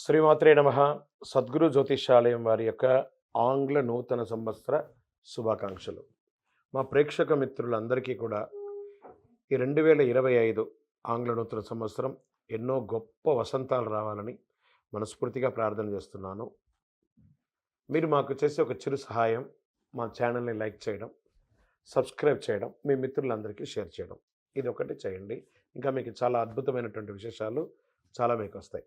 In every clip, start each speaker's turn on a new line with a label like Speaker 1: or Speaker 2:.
Speaker 1: శ్రీమాత్రే నమ. సద్గురు జ్యోతిషాలయం వారి యొక్క ఆంగ్ల నూతన సంవత్సర శుభాకాంక్షలు. మా ప్రేక్షక మిత్రులందరికీ కూడా ఈ రెండు వేల ఇరవై ఐదు ఆంగ్ల నూతన సంవత్సరం ఎన్నో గొప్ప వసంతాలు రావాలని మనస్ఫూర్తిగా ప్రార్థన చేస్తున్నాను. మీరు మాకు చేసే ఒక చిరు సహాయం మా ఛానల్ని లైక్ చేయడం సబ్స్క్రైబ్ చేయడం మీ మిత్రులందరికీ షేర్ చేయడం. ఇది ఒకటి చేయండి. ఇంకా మీకు చాలా అద్భుతమైనటువంటి విశేషాలు చాలా మీకు వస్తాయి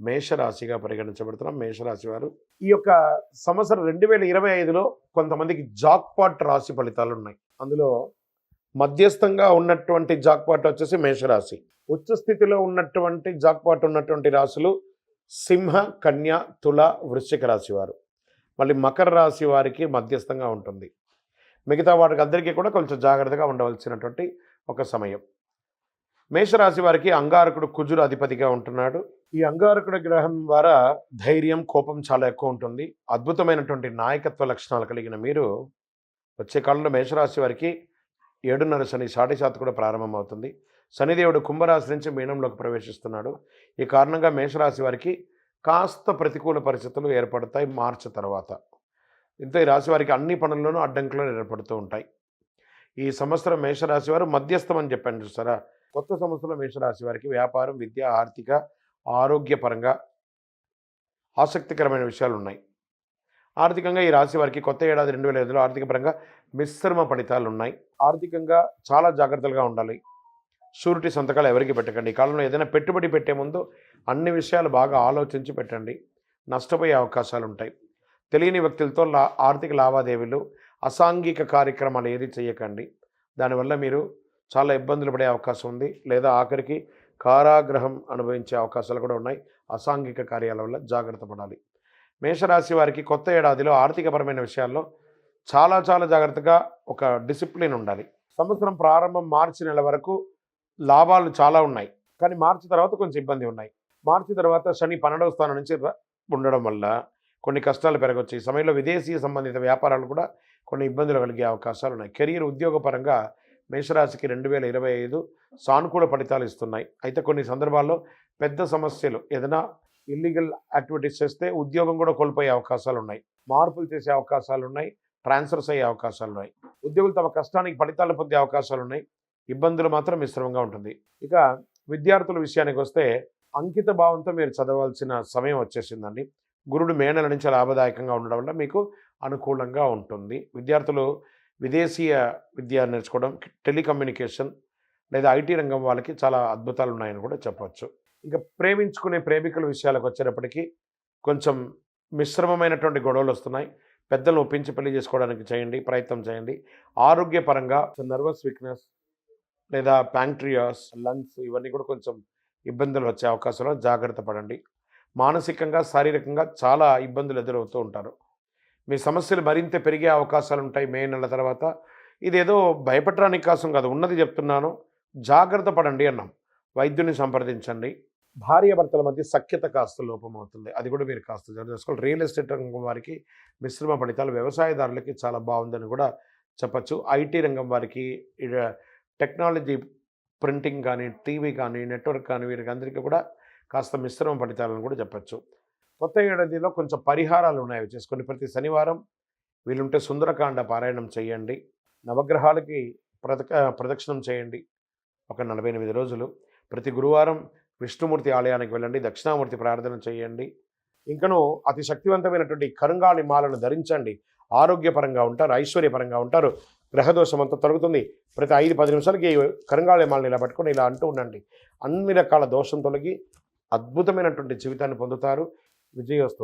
Speaker 1: మేషరాశిగా పరిగణించబడుతున్నాం. మేషరాశి వారు ఈ యొక్క సంవత్సరం రెండు వేల ఇరవై ఐదులో కొంతమందికి జాక్పాట్ రాశి ఫలితాలు ఉన్నాయి అందులో మధ్యస్థంగా ఉన్నటువంటి జాక్పాట్ వచ్చేసి మేషరాశి. ఉచ్చ స్థితిలో ఉన్నటువంటి జాక్పాట్ ఉన్నటువంటి రాశులు సింహ కన్య తుల వృశ్చిక రాశి వారు. మళ్ళీ మకర రాశి వారికి మధ్యస్థంగా ఉంటుంది. మిగతా వాటికి అందరికీ కూడా కొంచెం జాగ్రత్తగా ఉండవలసినటువంటి ఒక సమయం. మేషరాశి వారికి అంగారకుడు కుజుడు అధిపతిగా ఉంటున్నాడు. ఈ అంగారకుడ గ్రహం ద్వారా ధైర్యం కోపం చాలా ఎక్కువ ఉంటుంది. అద్భుతమైనటువంటి నాయకత్వ లక్షణాలు కలిగిన మీరు వచ్చే కాలంలో మేషరాశి వారికి ఏడున్నర శని సాటి శాతం కూడా ప్రారంభమవుతుంది. శనిదేవుడు కుంభరాశి నుంచి మీనంలోకి ప్రవేశిస్తున్నాడు. ఈ కారణంగా మేషరాశి వారికి కాస్త ప్రతికూల పరిస్థితులు ఏర్పడతాయి మార్చి తర్వాత. ఇంత ఈ రాశి వారికి అన్ని పనుల్లోనూ అడ్డంకులు ఏర్పడుతూ ఉంటాయి. ఈ సంవత్సరం మేషరాశి వారు మధ్యస్థం అని చెప్పాను చూస్తారా కొత్త సంవత్సరం మేషరాశి వారికి వ్యాపారం విద్య ఆర్థిక ఆరోగ్యపరంగా ఆసక్తికరమైన విషయాలు ఉన్నాయి ఆర్థికంగా ఈ రాశి వారికి కొత్త ఏడాది రెండు వేల ఐదులో ఆర్థికపరంగా మిశ్రమ ఫలితాలు ఉన్నాయి ఆర్థికంగా చాలా జాగ్రత్తలుగా ఉండాలి. షూరిటీ సంతకాలు ఎవరికి పెట్టకండి. ఈ కాలంలో ఏదైనా పెట్టుబడి పెట్టే ముందు అన్ని విషయాలు బాగా ఆలోచించి పెట్టండి. నష్టపోయే అవకాశాలు ఉంటాయి తెలియని వ్యక్తులతో లా ఆర్థిక లావాదేవీలు అసాంఘిక కార్యక్రమాలు ఏది చేయకండి. దానివల్ల మీరు చాలా ఇబ్బందులు పడే అవకాశం ఉంది. లేదా ఆఖరికి కారాగ్రహం అనుభవించే అవకాశాలు కూడా ఉన్నాయి. అసాంఘిక కార్యాల వల్ల జాగ్రత్త పడాలి. మేషరాశి వారికి కొత్త ఏడాదిలో ఆర్థికపరమైన విషయాల్లో చాలా చాలా జాగ్రత్తగా ఒక డిసిప్లిన్ ఉండాలి. సంవత్సరం ప్రారంభం మార్చి నెల వరకు లాభాలు చాలా ఉన్నాయి. కానీ మార్చి తర్వాత కొంచెం ఇబ్బంది ఉన్నాయి. మార్చి తర్వాత శని పన్నెండవ స్థానం నుంచి ఉండడం వల్ల కొన్ని కష్టాలు పెరగవచ్చు ఈ సమయంలో విదేశీ సంబంధిత వ్యాపారాలు కూడా కొన్ని ఇబ్బందులు కలిగే అవకాశాలు ఉన్నాయి. కెరీర్ ఉద్యోగపరంగా మేషరాశికి రెండు వేల ఇరవై ఐదు సానుకూల ఫలితాలు ఇస్తున్నాయి. అయితే కొన్ని సందర్భాల్లో పెద్ద సమస్యలు ఏదైనా ఇల్లీగల్ యాక్టివిటీస్ చేస్తే ఉద్యోగం కూడా కోల్పోయే అవకాశాలు ఉన్నాయి. మార్పులు చేసే అవకాశాలు ఉన్నాయి ట్రాన్స్ఫర్స్ అయ్యే అవకాశాలు ఉన్నాయి. ఉద్యోగులు తమ కష్టానికి ఫలితాలు పొందే అవకాశాలు ఉన్నాయి. ఇబ్బందులు మాత్రం మిశ్రమంగా ఉంటుంది. ఇక విద్యార్థుల విషయానికి వస్తే అంకిత భావంతో మీరు చదవాల్సిన సమయం వచ్చేసిందండి. గురుడు మే నెల నుంచి లాభదాయకంగా ఉండడం వల్ల మీకు అనుకూలంగా ఉంటుంది. విద్యార్థులు విదేశీయ విద్య నేర్చుకోవడం టెలికమ్యూనికేషన్ లేదా ఐటీ రంగం వాళ్ళకి చాలా అద్భుతాలు ఉన్నాయని కూడా చెప్పవచ్చు ఇంకా ప్రేమించుకునే ప్రేమికుల విషయాలకు వచ్చేటప్పటికి కొంచెం మిశ్రమమైనటువంటి గొడవలు వస్తున్నాయి. పెద్దలను ఒప్పించి పెళ్ళి చేసుకోవడానికి చేయండి ప్రయత్నం చేయండి. ఆరోగ్యపరంగా నర్వస్ వీక్నెస్ లేదా ప్యాంక్ట్రియాస్ లంగ్స్ ఇవన్నీ కూడా కొంచెం ఇబ్బందులు వచ్చే అవకాశాలు జాగ్రత్త పడండి. మానసికంగా శారీరకంగా చాలా ఇబ్బందులు ఎదురవుతూ ఉంటారు. మీ సమస్యలు మరింత పెరిగే అవకాశాలు ఉంటాయి మే నెల తర్వాత. ఇదేదో భయపడడానికి కోసం కాదు ఉన్నది చెప్తున్నాను. జాగ్రత్త పడండి అన్నాం. వైద్యుని సంప్రదించండి. భార్యాభర్తల మధ్య సఖ్యత కాస్త లోపం అవుతుంది అది కూడా మీరు కాస్త జాగ్రత్త చేసుకోవాలి. రియల్ ఎస్టేట్ రంగం వారికి మిశ్రమ ఫలితాలు వ్యవసాయదారులకి చాలా బాగుందని కూడా చెప్పచ్చు. ఐటీ రంగం వారికి టెక్నాలజీ ప్రింటింగ్ కానీ టీవీ కానీ నెట్వర్క్ కానీ వీరికి అందరికీ కూడా కాస్త మిశ్రమ ఫలితాలను కూడా చెప్పచ్చు. కొత్త ఏడాదిలో కొంచెం పరిహారాలు ఉన్నాయి. అవి చేసుకొని ప్రతి శనివారం వీలుంటే సుందరకాండ పారాయణం చేయండి. నవగ్రహాలకి ప్రదక ప్రదక్షిణం చేయండి. ఒక నలభై ఎనిమిది రోజులు. ప్రతి గురువారం విష్ణుమూర్తి ఆలయానికి వెళ్ళండి. దక్షిణామూర్తి ప్రార్థన చేయండి. ఇంకను అతి శక్తివంతమైనటువంటి కరుంగాళి మాలను ధరించండి. ఆరోగ్యపరంగా ఉంటారు ఐశ్వర్యపరంగా ఉంటారు. గ్రహదోషం అంతా తొలగుతుంది. ప్రతి ఐదు పది నిమిషాలకి కరుంగాళి మాలను ఇలా పట్టుకొని ఇలా అంటూ ఉండండి. అన్ని రకాల దోషం తొలగి అద్భుతమైనటువంటి జీవితాన్ని పొందుతారు. విజయ్ వస్తుంది